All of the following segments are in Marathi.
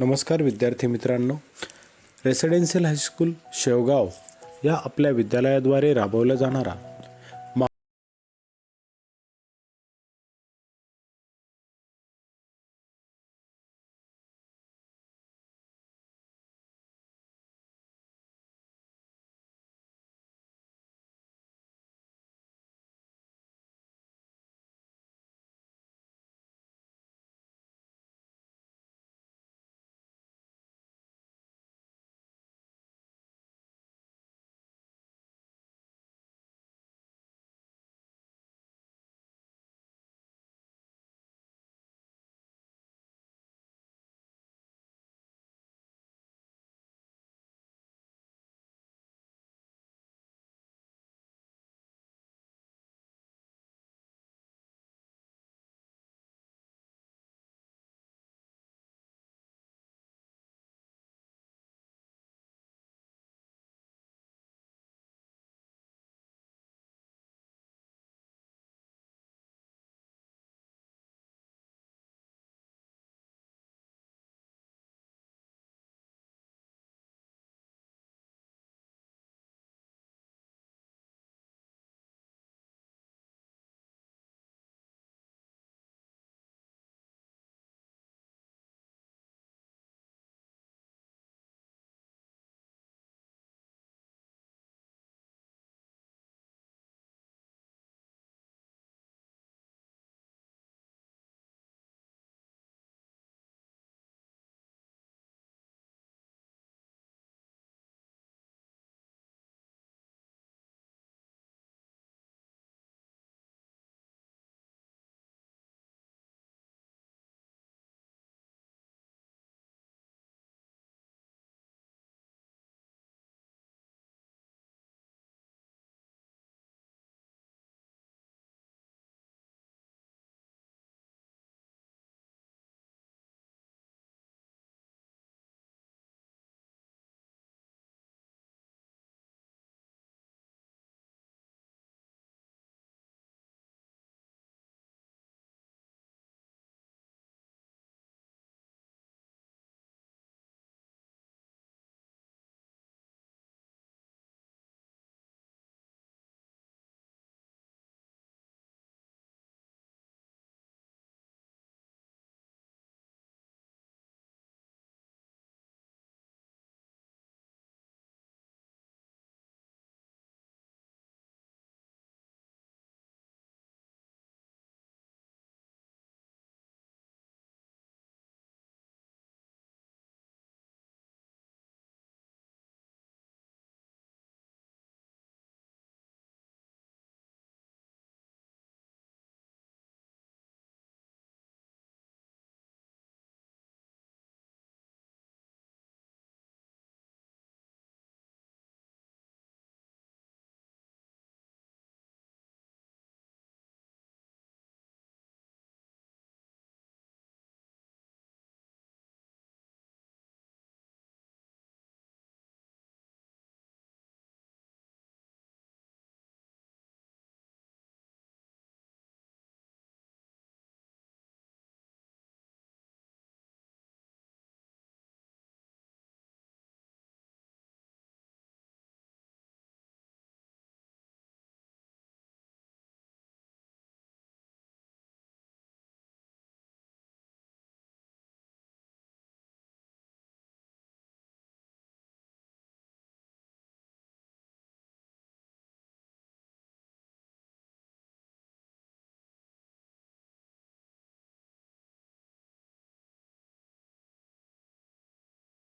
नमस्कार विद्यार्थी मित्रांनो. रेसिडेन्शियल हायस्कूल शेवगाव या आपल्या विद्यालयाद्वारे राबवला जाणारा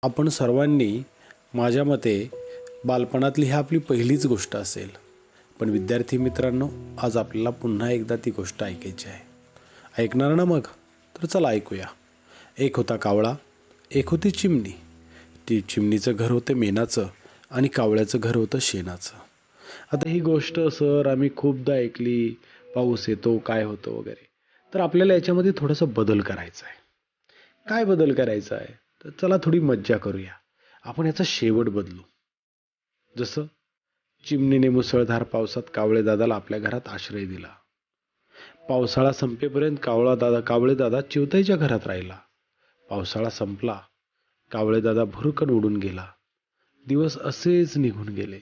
आपण सर्वांनी माझ्या मते बालपणातली ही आपली पहिलीच गोष्ट असेल. पण विद्यार्थी मित्रांनो आज आपल्याला पुन्हा एकदा ती गोष्ट ऐकायची आहे. ऐकणार ना मग? तर चला ऐकूया. एक होता कावळा एक होती चिमणी. ती चिमणीचं घर होतं मेनाचं आणि कावळ्याचं घर होतं शेणाचं. आता ही गोष्ट सर आम्ही खूपदा ऐकली. पाऊस येतो काय होतं वगैरे. तर आपल्याला याच्यामध्ये थोडासा बदल करायचा आहे. काय बदल करायचा आहे? तर चला थोडी मज्जा करूया. आपण याचा शेवट बदलू. जसं चिमणीने मुसळधार पावसात कावळे दादाला आपल्या घरात आश्रय दिला. पावसाळा संपेपर्यंत कावळा दादा कावळे दादा चिवताईच्या घरात राहिला. पावसाळा संपला कावळे दादा भुरकन उडून गेला. दिवस असेच निघून गेले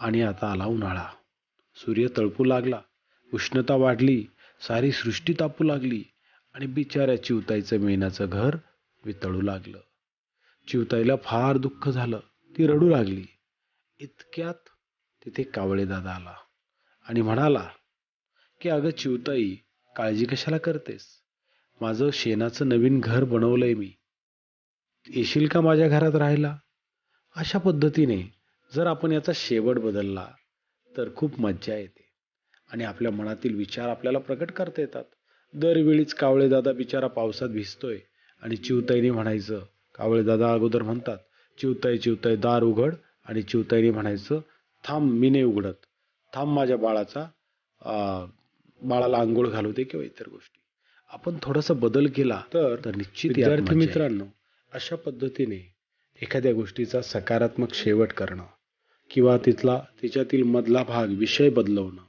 आणि आता आला उन्हाळा. सूर्य तळपू लागला उष्णता वाढली सारी सृष्टी तापू लागली आणि बिचाऱ्या चिवताईचं मेनाचं घर वितळू लागलं. चिवताईला फार दुःख झालं. ती रडू लागली. इतक्यात तिथे कावळेदादा आला आणि म्हणाला की अगं चिवताई काळजी कशाला करतेस? माझं शेणाचं नवीन घर बनवलंय मी. येशील का माझ्या घरात राहायला? अशा पद्धतीने जर आपण याचा शेवट बदलला तर खूप मज्जा येते. आणि आपल्या मनातील विचार आपल्याला प्रकट करता येतात. दरवेळीच कावळेदादा बिचारा पावसात भिजतोय आणि चिवताईने म्हणायचं कावळेदादा अगोदर म्हणतात चिवताई चिवताई दार उघड. आणि चिवताईने म्हणायचं थांब मी नाही उघडत. थांब माझ्या बाळाचा बाळाला आंघोळ घालू दे किंवा इतर गोष्टी. आपण थोडासा बदल केला तर तर निश्चित विद्यार्थी मित्रांनो अशा पद्धतीने एखाद्या गोष्टीचा सकारात्मक शेवट करणं किंवा तिथला तिच्यातील मधला भाग विषय बदलवणं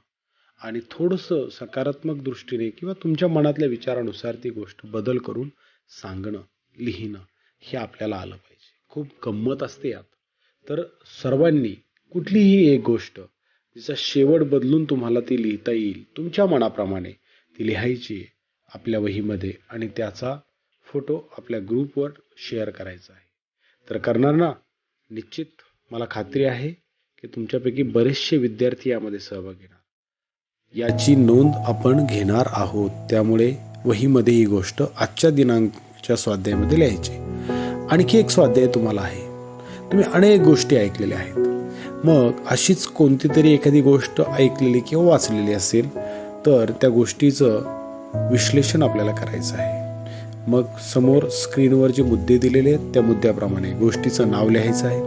आणि थोडंसं सकारात्मक दृष्टीने किंवा तुमच्या मनातल्या विचारानुसार ती गोष्ट बदल करून सांगणं लिहिणं हे आपल्याला आलं पाहिजे. खूप गंमत असते यात. तर सर्वांनी कुठलीही एक गोष्ट तिचा शेवट बदलून तुम्हाला ती लिहिता येईल तुमच्या मनाप्रमाणे ती लिहायची आहे आपल्या वहीमध्ये आणि त्याचा फोटो आपल्या ग्रुपवर शेअर करायचा आहे. तर करणार ना? निश्चित. मला खात्री आहे की तुमच्यापैकी बरेचसे विद्यार्थी यामध्ये सहभाग घेणार. याची नोंद आपण घेणार आहोत. त्यामुळे वहीमध्ये ही गोष्ट आजच्या दिनांकच्या स्वाध्यायामध्ये लिहायची. आणखी एक स्वाध्याय तुम्हाला आहे. तुम्ही अनेक गोष्टी ऐकलेल्या आहेत. मग अशीच कोणती तरी एखादी गोष्ट ऐकलेली किंवा वाचलेली असेल तर त्या गोष्टीचं विश्लेषण आपल्याला करायचं आहे. मग समोर स्क्रीनवर जे मुद्दे दिलेले आहेत त्या मुद्द्याप्रमाणे गोष्टीचं नाव लिहायचं आहे.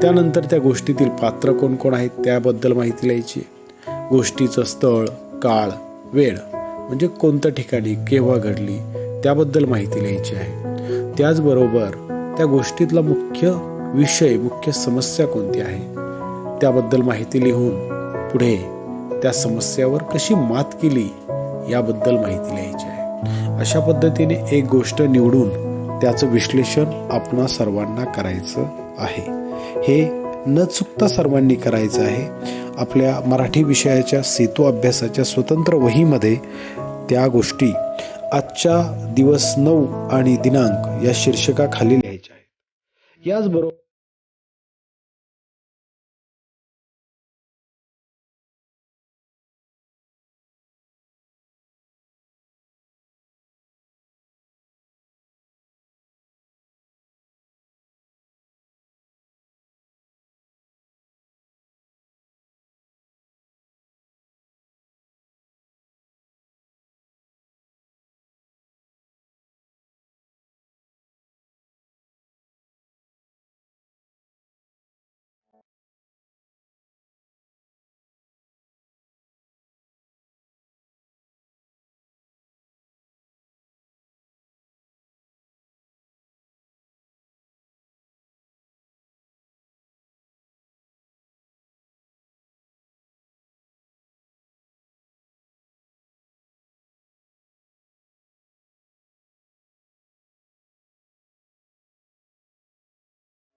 त्यानंतर त्या गोष्टीतील पात्र कोण कोण आहेत त्याबद्दल माहिती लिहायची. गोष्टीचं स्थळ काळ वेळ म्हणजे कोणत्या ठिकाणी केव्हा घडली त्याबद्दल माहिती लिहायची आहे. त्याचबरोबर त्या गोष्टीतला मुख्य विषय मुख्य समस्या कोणती आहे? त्याबद्दल माहिती लिहून पुढे त्या समस्यावर कशी मात केली याबद्दल माहिती लिहायची आहे. अशा पद्धतीने एक गोष्ट निवडून त्याचं विश्लेषण आपणा सर्वांना करायचं आहे. हे न चुकता सर्वांनी करायचं आहे. आपल्या मराठी विषयाच्या सेतू अभ्यासाच्या स्वतंत्र वहीमध्ये त्या गोष्टी आजच्या दिवस नऊ आणि दिनांक या शीर्षकाखाली लिहायच्या आहेत. याचबरोबर